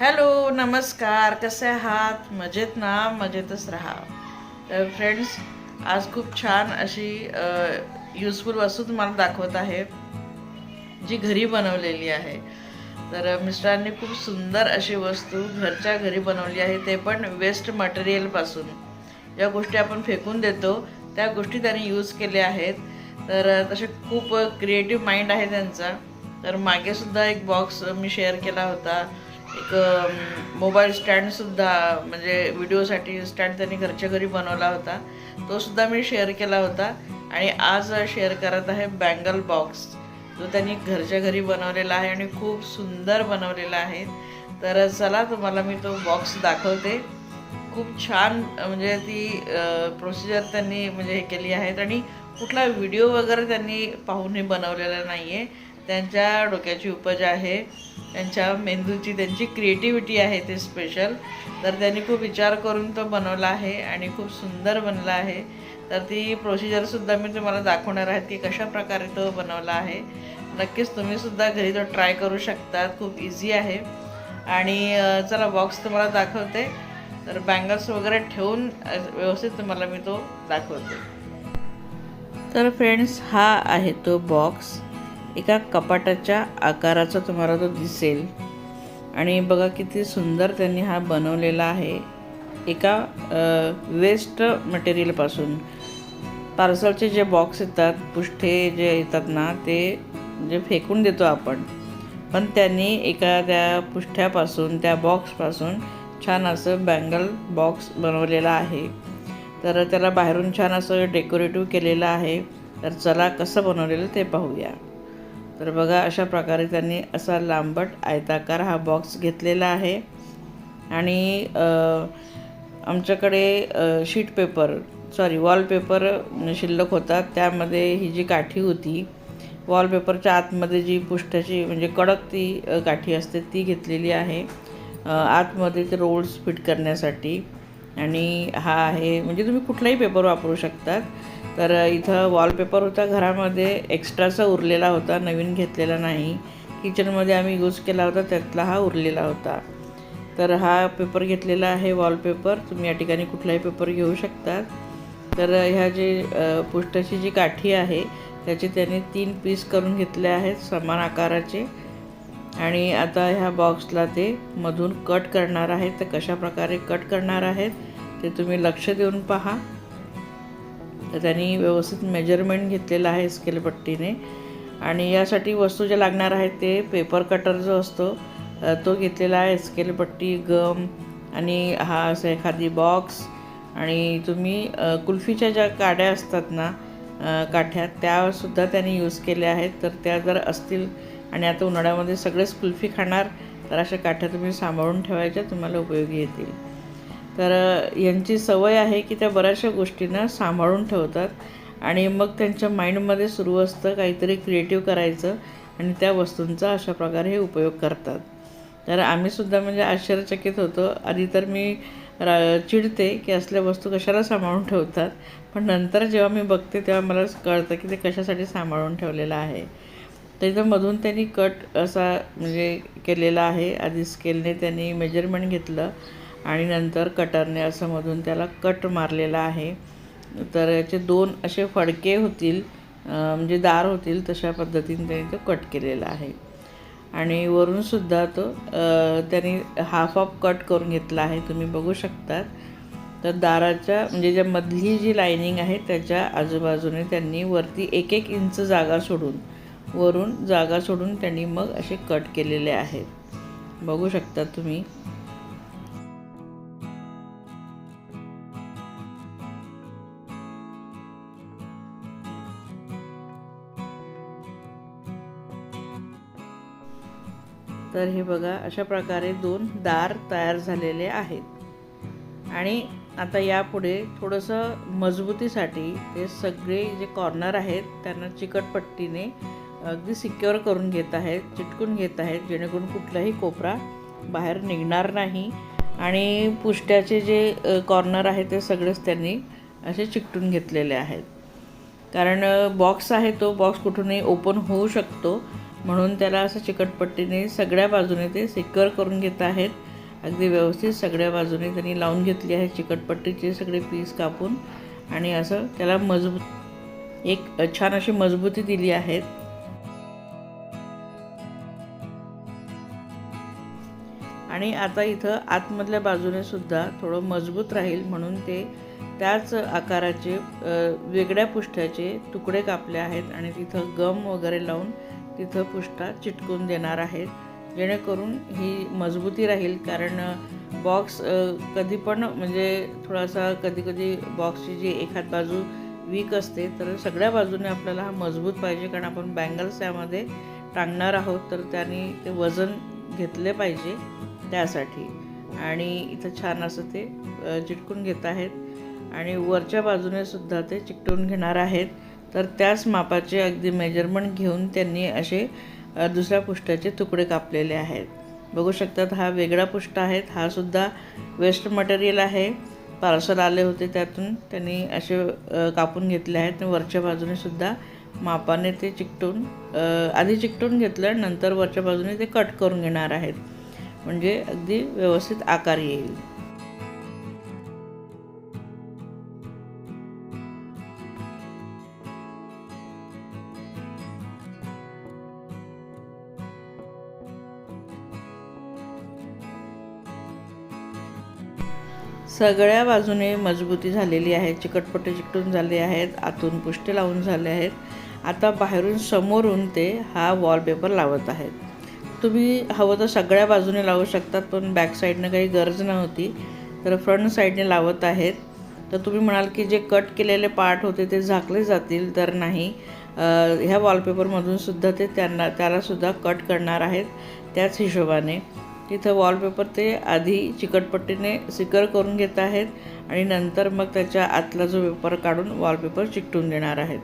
Hello नमस्कार. कसे आहात? मजेत ना? मजेतच राहा. तर फ्रेंड्स आज खूप छान अशी युजफुल वस्तू तुम्हाला दाखवत आहे जी घरी बनवलेली आहे. तर मिस्टरांनी खूप सुंदर अशी वस्तू घरच्या घरी बनवली आहे. ते पण वेस्ट मटेरियलपासून ज्या गोष्टी आपण फेकून देतो त्या गोष्टी त्यांनी यूज केल्या आहेत. तर तसे खूप क्रिएटिव्ह माइंड आहे त्यांचा. तर मागेसुद्धा एक बॉक्स मी शेअर केला होता. एक मोबाईल स्टँडसुद्धा म्हणजे व्हिडिओसाठी स्टँड त्यांनी घरच्या घरी बनवला होता. तो सुद्धा मी शेअर केला होता. आणि आज शेअर करत आहे बँगल बॉक्स जो त्यांनी घरच्या घरी बनवलेला आहे आणि खूप सुंदर बनवलेला आहे. तर चला तुम्हाला मी तो बॉक्स दाखवते. खूप छान म्हणजे ती प्रोसिजर त्यांनी म्हणजे हे केली आहेत. आणि कुठला व्हिडिओ वगैरे त्यांनी पाहून हे बनवलेला नाही आहे त्यांच्या डोक्याची उपज आहे. त्यांच्या मेंदूची त्यांची क्रिएटिव्हिटी आहे ते स्पेशल तर त्यांनी खूप विचार करून तो बनवला आहे आणि खूप सुंदर बनला आहे. तर ती प्रोसिजरसुद्धा मी तुम्हाला दाखवणार आहे की कशा प्रकारे तो बनवला आहे. नक्कीच तुम्हीसुद्धा घरी तो ट्राय करू शकतात खूप इझी आहे. आणि चला बॉक्स तुम्हाला दाखवते. तर बँगल्स वगैरे ठेवून व्यवस्थित तुम्हाला मी तो दाखवते. तर फ्रेंड्स हा आहे तो बॉक्स एका कपाटाच्या आकाराचा तुम्हाला तो दिसेल. आणि बघा किती सुंदर त्यांनी हा बनवलेला आहे. एका वेस्ट मटेरियलपासून पार्सलचे जे बॉक्स येतात पुष्ठे जे येतात ना ते जे फेकून देतो आपण. पण त्यांनी एका त्या पुष्ठ्यापासून त्या बॉक्सपासून छान असं बँगल बॉक्स बनवलेला आहे. तर त्याला बाहेरून छान असं डेकोरेटिव्ह केलेलं आहे. तर चला कसं बनवलेलं ते पाहूया. तर बघा अशा प्रकारे त्यांनी असा लांबट आयताकार हा बॉक्स घेतलेला आहे. आणि आमच्याकडे शीट पेपर सॉरी वॉलपेपर शिल्लक होता त्यामध्ये ही जी काठी होती वॉलपेपरच्या आतमध्ये जी पुष्ठाची म्हणजे कडक ती काठी असते ती घेतलेली आहे. आतमध्ये ते रोल्स फिट करण्यासाठी. आणि हा आहे म्हणजे तुम्ही कुठलाही पेपर वापरू शकतात. तर इथं वॉलपेपर होता घरामध्ये एक्स्ट्राचा उरलेला होता नवीन घेतलेला नाही. किचनमध्ये आम्ही यूज केला होता त्यातला हा उरलेला होता. तर हा पेपर घेतलेला आहे वॉलपेपर तुम्ही या ठिकाणी कुठलाही पेपर घेऊ शकतात. तर ह्या जे पुष्टाची जी काठी आहे त्याचे त्यांनी तीन पीस करून घेतले आहेत समान आकाराचे. आणि आता ह्या बॉक्सला ते मधून कट करणार आहेत. तर कशा प्रकारे कट करणार आहेत ते तुम्ही लक्ष देऊन पहा. तर त्यांनी व्यवस्थित मेजरमेंट घेतलेलं आहे स्केलपट्टीने आणि यासाठी वस्तू ज्या लागणार आहेत ते पेपर कटर जो असतो तो घेतलेला आहे स्केलपट्टी गम आणि हा असं एखादी बॉक्स आणि तुम्ही कुल्फीच्या ज्या काड्या असतात ना काठ्या त्यासुद्धा त्यांनी यूज केल्या आहेत. तर त्या जर असतील आणि आता उन्हाळ्यामध्ये सगळेच कुल्फी खाणार तर अशा काठ्या तुम्ही सांभाळून ठेवायच्या तुम्हाला उपयोगी येतील. तर यांची सवय आहे की त्या बऱ्याचशा गोष्टींना सांभाळून ठेवतात आणि मग त्यांच्या माइंडमध्ये सुरू असतं काहीतरी क्रिएटिव्ह करायचं आणि त्या वस्तूंचा अशा प्रकारे हे उपयोग करतात. तर आम्हीसुद्धा म्हणजे आश्चर्यचकित होतो. आधी तर मी रा चिडते की असल्या वस्तू कशाला सांभाळून ठेवतात पण नंतर जेव्हा मी बघते तेव्हा मला कळतं की ते कशासाठी सांभाळून ठेवलेलं आहे. त्याच्यामधून त्यांनी कट असा म्हणजे केलेला आहे. आधी स्केलने त्यांनी मेजरमेंट घेतलं. आणि नंतर कटरने असं मधून त्याला कट मारलेला आहे. तर याचे दोन असे फडके होतील म्हणजे दार होतील तशा पद्धतीने त्यांनी तो कट केलेला आहे. आणि वरूनसुद्धा तो त्यांनी हाफ ऑफ कट करून घेतला आहे. तुम्ही बघू शकतात. तर दाराच्या म्हणजे ज्या मधली जी लायनिंग आहे त्याच्या आजूबाजूने त्यांनी वरती एक एक इंच जागा सोडून वरून जागा सोडून त्यांनी मग असे कट केलेले आहेत. बघू शकता तुम्ही. तर हे बघा अशा प्रकारे दोन दार तयार झालेले आहेत. आणि आता यापुढे थोडंसं मजबूतीसाठी ते सगळे जे कॉर्नर आहेत त्यांना चिकटपट्टीने अगदी सिक्युअर करून घेत आहेत चिटकून घेत आहेत जेणेकरून कुठलाही कोपरा बाहेर निघणार नाही. आणि पुष्ट्याचे जे कॉर्नर आहे ते सगळेच त्यांनी असे चिकटून घेतलेले आहेत. कारण बॉक्स आहे तो बॉक्स कुठूनही ओपन होऊ शकतो. म्हणून त्याला असं चिकटपट्टीने सगळ्या बाजूने ते सिक्युअर करून घेत आहेत. अगदी व्यवस्थित सगळ्या बाजूने त्यांनी लावून घेतली आहे चिकटपट्टीचे सगळे पीस कापून. आणि असं त्याला मजबूत एक छान अशी मजबूती दिली आहे. आणि आता इथं आतमधल्या बाजूने सुद्धा थोडं मजबूत राहील म्हणून ते त्याच आकाराचे वेगळ्या पुष्ट्याचे तुकडे कापले आहेत. आणि तिथं गम वगैरे लावून तिथं पुष्टा चिटकून देणार आहेत जेणेकरून ही मजबूती राहील कारण बॉक्स कधी पण म्हणजे थोडासा कधी कधी बॉक्सची जी एखाद बाजू वीक असते तर सगळ्या बाजूने आपल्याला हा मजबूत पाहिजे कारण आपण बँगल्स त्यामध्ये टांगणार आहोत तर त्याने ते वजन घेतले पाहिजे त्यासाठी. आणि इथं छान असं ते चिटकून घेत आहेत. आणि वरच्या बाजूने सुद्धा ते चिकटून घेणार आहेत. तर त्याच मापाचे अगदी मेजरमेंट घेऊन त्यांनी असे दुसऱ्या पुष्ट्याचे तुकडे कापलेले आहेत. बघू शकतात हा वेगळा पुष्ट आहेत हा सुद्धा वेस्ट मटेरियल आहे. पार्सल आले होते त्यातून त्यांनी असे कापून घेतले आहेत. आणि वरच्या बाजूने सुद्धा मापाने ते चिकटून आधी चिकटून घेतलं नंतर वरच्या बाजूने ते कट करून घेणार आहेत. म्हणजे अगदी व्यवस्थित आकार येईल. सगळ्या बाजूने मजबूती झालेली आहे चिकटपट्टी चिकटून झाले आहेत आतून पुष्टे लावून झाले आहेत. आता बाहेरून समोरून ते हा वॉलपेपर लावत आहेत. तुम्ही हवं तर सगळ्या बाजूने लावू शकतात पण बॅक साईडनं काही गरज नव्हती. तर फ्रंट साईडने लावत आहेत. तर तुम्ही म्हणाल की जे कट केलेले पार्ट होते ते झाकले जातील तर नाही. ह्या वॉलपेपरमधून सुद्धा ते त्यांना त्यालासुद्धा कट करणार आहेत. त्याच हिशोबाने. तिथं वॉलपेपर ते आधी चिकटपट्टीने सिकर करून घेत आहेत आणि नंतर मग त्याच्या आतला जो पेपर काढून वॉलपेपर चिकटून देणार आहेत.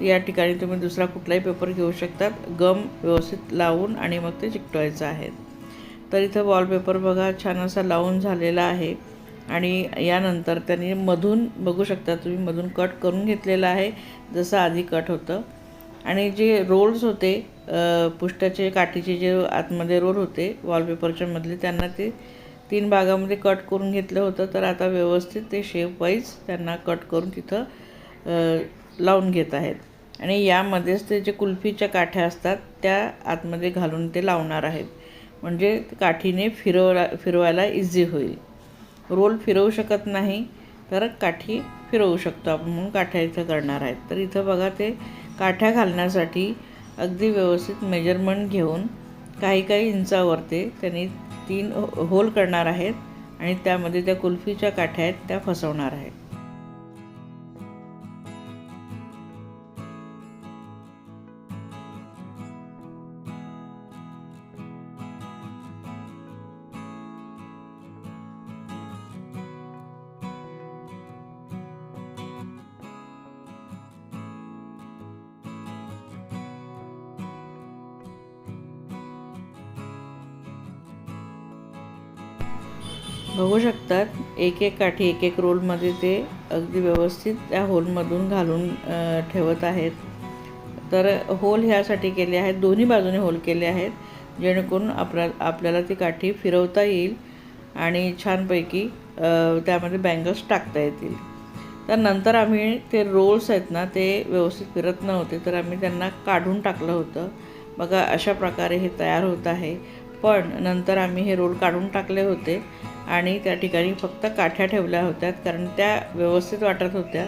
तर या ठिकाणी तुम्ही दुसरा कुठलाही पेपर घेऊ शकतात. गम व्यवस्थित लावून आणि मग ते चिकटवायचं आहे. तर इथं वॉलपेपर बघा छान असा लावून झालेला आहे. आणि यानंतर त्यांनी मधून बघू शकता तुम्ही मधून कट करून घेतलेलं आहे. जसं आधी कट होतं. आणि जे रोल्स होते पुष्टाचे काठीचे जे आतमध्ये रोल होते वॉलपेपरच्यामधले त्यांना ते तीन भागामध्ये कट करून घेतलं होतं. तर आता व्यवस्थित ते शेप वाईज त्यांना कट करून तिथं लावून घेत आहेत. आणि यामध्येच ते जे कुल्फीच्या काठ्या असतात त्या आतमध्ये घालून ते लावणार आहेत. म्हणजे काठीने फिरवला फिरवायला इझी होईल. रोल फिरवू शकत नाही तर काठी फिरवू शकतो आपण म्हणून काठ्या इथं करणार आहेत. तर इथं बघा ते काठ्या घालण्यासाठी अगदी व्यवस्थित मेजरमेंट घेऊन काही काही इंचावर ते त्यांनी तीन हो- होल करणार आहेत आणि त्यामध्ये त्या कुल्फीच्या काठ्या आहेत त्या फसवणार आहेत. बघू शकतात. एक एक काठी एक एक रोलमध्ये ते अगदी व्यवस्थित त्या होलमधून घालून ठेवत आहेत. तर होल ह्यासाठी केले आहेत दोन्ही बाजूने होल केले आहेत. जेणेकरून आपल्या आपल्याला ती काठी फिरवता येईल आणि छानपैकी त्यामध्ये बँगल्स टाकता येतील. तर नंतर आम्ही ते रोल्स आहेत ना ते व्यवस्थित फिरत नव्हते. तर आम्ही त्यांना काढून टाकलं होतं. बघा अशा प्रकारे हे तयार होत आहे. पण नंतर आम्ही हे रोल काढून टाकले होते आणि त्या ठिकाणी फक्त काठ्या ठेवल्या होत्या कारण त्या व्यवस्थित वाटत होत्या.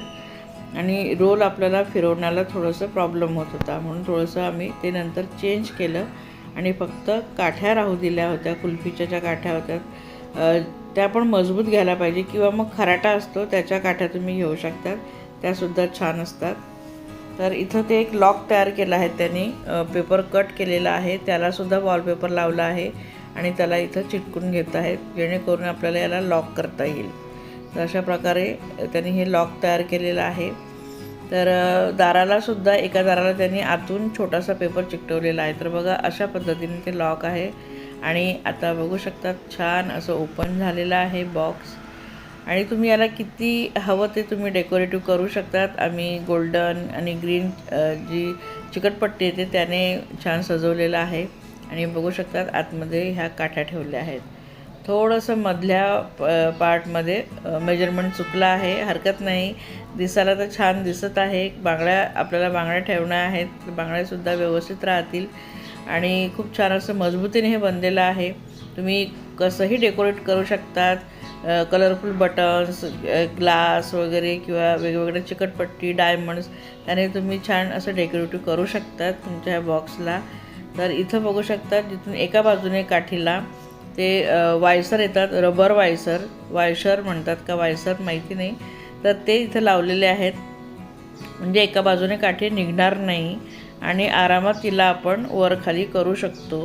आणि रोल आपल्याला फिरवण्याला थोडंसं प्रॉब्लेम होत होता. म्हणून थोडंसं आम्ही ते नंतर चेंज केलं आणि फक्त काठ्या राहू दिल्या होत्या कुल्फीच्या ज्या काठ्या होत्या त्या पण मजबूत घ्यायला पाहिजे किंवा मग खराटा असतो त्याच्या काठ्या तुम्ही घेऊ शकतात. त्यासुद्धा छान असतात. तर इथं ते एक लॉक तयार केलं आहे त्यांनी. पेपर कट केलेला आहे. त्यालासुद्धा वॉलपेपर लावला आहे आणि त्याला इथं चिटकून घेत आहेत जेणेकरून आपल्याला याला लॉक करता येईल. तर अशा प्रकारे त्यांनी हे लॉक तयार केलेलं आहे. तर दारालासुद्धा एका दाराला त्यांनी आतून छोटासा पेपर चिकटवलेला आहे. तर बघा अशा पद्धतीने ते लॉक आहे. आणि आता बघू शकतात छान असं ओपन झालेलं आहे बॉक्स आणि तुम्ही याला किती हवं ते तुम्ही डेकोरेटिव्ह करू शकतात. आम्ही गोल्डन आणि ग्रीन जी चिकटपट्टी येते त्याने छान सजवलेलं आहे. आणि बघू शकतात आतमध्ये ह्या काठ्या ठेवल्या आहेत. थोडंसं मधल्या प पार्टमध्ये मेजरमेंट चुकलं आहे. हरकत नाही. दिसायला तर छान दिसत आहे. बांगड्या आपल्याला बांगड्या ठेवण्या आहेत. बांगड्यासुद्धा व्यवस्थित राहतील. आणि खूप छान असं मजबूतीने हे बनलेलं आहे. तुम्ही कसंही डेकोरेट करू शकतात. कलरफुल बटन्स ग्लास वगैरे किंवा वेगवेगळ्या चिकटपट्टी डायमंड्स त्याने तुम्ही छान असं डेकोरेटिव्ह करू शकतात तुमच्या ह्या बॉक्सला तर इथं बघू शकतात जिथून एका बाजूने काठीला ते वायसर येतात रबर वायसर. वायशर म्हणतात का वायसर? माहिती नाही. तर ते इथं लावलेले आहेत. म्हणजे एका बाजूने काठी निघणार नाही आणि आरामात तिला आपण वरखाली करू शकतो.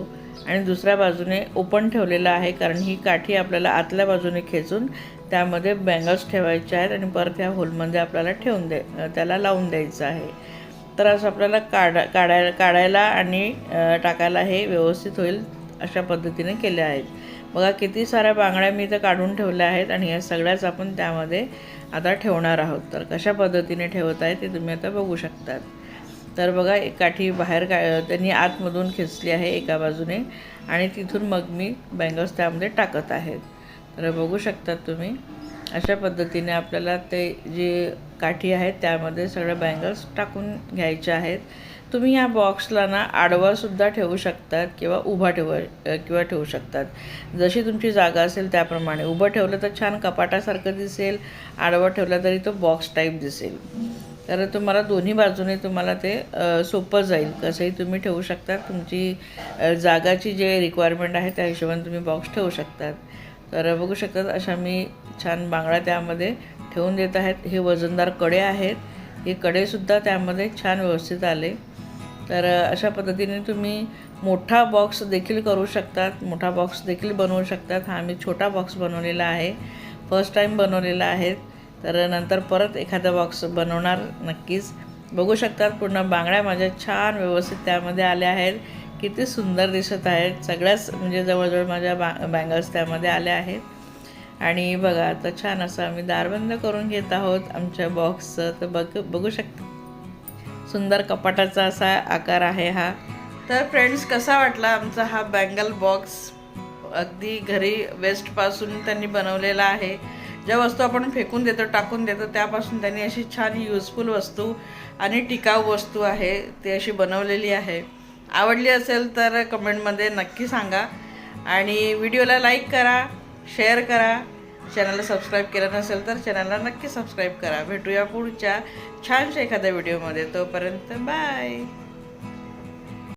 आणि दुसऱ्या बाजूने ओपन ठेवलेलं आहे कारण ही काठी आपल्याला आतल्या बाजूने खेचून त्यामध्ये बँगल्स ठेवायचे आहेत आणि परत ह्या होलमध्ये आपल्याला ठेवून द्या त्याला लावून द्यायचं आहे. तर असं आपल्याला काढा काढायला काढायला आणि टाकायला हे व्यवस्थित होईल अशा पद्धतीने केले आहेत. बघा किती साऱ्या बांगड्या मी इथं काढून ठेवल्या आहेत आणि या सगळ्याच आपण त्यामध्ये आता ठेवणार आहोत. तर कशा पद्धतीने ठेवत आहे ते तुम्ही आता बघू शकतात. तर बघा एक काठी बाहेर का त्यांनी आतमधून खेचली आहे एका बाजूने आणि तिथून मग मी बँगल्स त्यामध्ये टाकत आहेत तर बघू शकतात तुम्ही अशा पद्धतीने आपल्याला ते जे काठी आहेत त्यामध्ये सगळ्या बँगल्स टाकून घ्यायच्या आहेत. तुम्ही ह्या बॉक्सला ना आडवासुद्धा ठेवू शकतात किंवा उभा ठेव किंवा ठेवू शकतात. जशी तुमची जागा असेल त्याप्रमाणे. उभं ठेवलं तर छान कपाटासारखं दिसेल आडवा ठेवला तरी तो बॉक्स टाईप दिसेल. तर तुम्हाला दोन्ही बाजूने तुम्हाला ते सोपं जाईल. कसंही तुम्ही ठेवू शकता. तुमची जागाची जे रिक्वायरमेंट आहे त्या हिशोबाने तुम्ही बॉक्स ठेवू शकतात तर बघू शकतात अशा मी छान बांगड्या त्यामध्ये ठेवून देत आहेत. हे वजनदारकडे आहेत. हे कडेसुद्धा त्यामध्ये छान व्यवस्थित आले. तर अशा पद्धतीने तुम्ही मोठा बॉक्स देखील करू शकतात. मोठा बॉक्स देखील बनवू शकतात. हा मी छोटा बॉक्स बनवलेला आहे. फर्स्ट टाईम बनवलेला आहे. तर नंतर परत एखादा बॉक्स बनवणार नक्कीच. बघू शकतात पूर्ण बांगड्या माझ्या छान व्यवस्थित त्यामध्ये आल्या आहेत. किती सुंदर दिसत आहेत. सगळ्याच म्हणजे जवळजवळ माझ्या बा बँगल्स त्यामध्ये आल्या आहेत. आणि बघा आता छान असं आम्ही दारबंद करून घेत आहोत आमच्या बॉक्सचं तर बघ बघू शकता. सुंदर कपाटाचा असा आकार आहे हा. तर फ्रेंड्स कसा वाटला आमचा हा बँगल बॉक्स अगदी घरी वेस्टपासून त्यांनी बनवलेला आहे. ज्या वस्तू आपण फेकून देतो टाकून देतो त्यापासून त्यांनी अशी छान युजफुल वस्तू आणि टिकाऊ वस्तू आहे ती अशी बनवलेली आहे. आवडली असेल तर कमेंटमध्ये नक्की सांगा. आणि व्हिडिओला लाईक करा शेअर करा. चॅनलला सबस्क्राईब केलं नसेल तर चॅनलला नक्की सबस्क्राईब करा. भेटूया पुढच्या छानशा एखाद्या व्हिडिओमध्ये तोपर्यंत बाय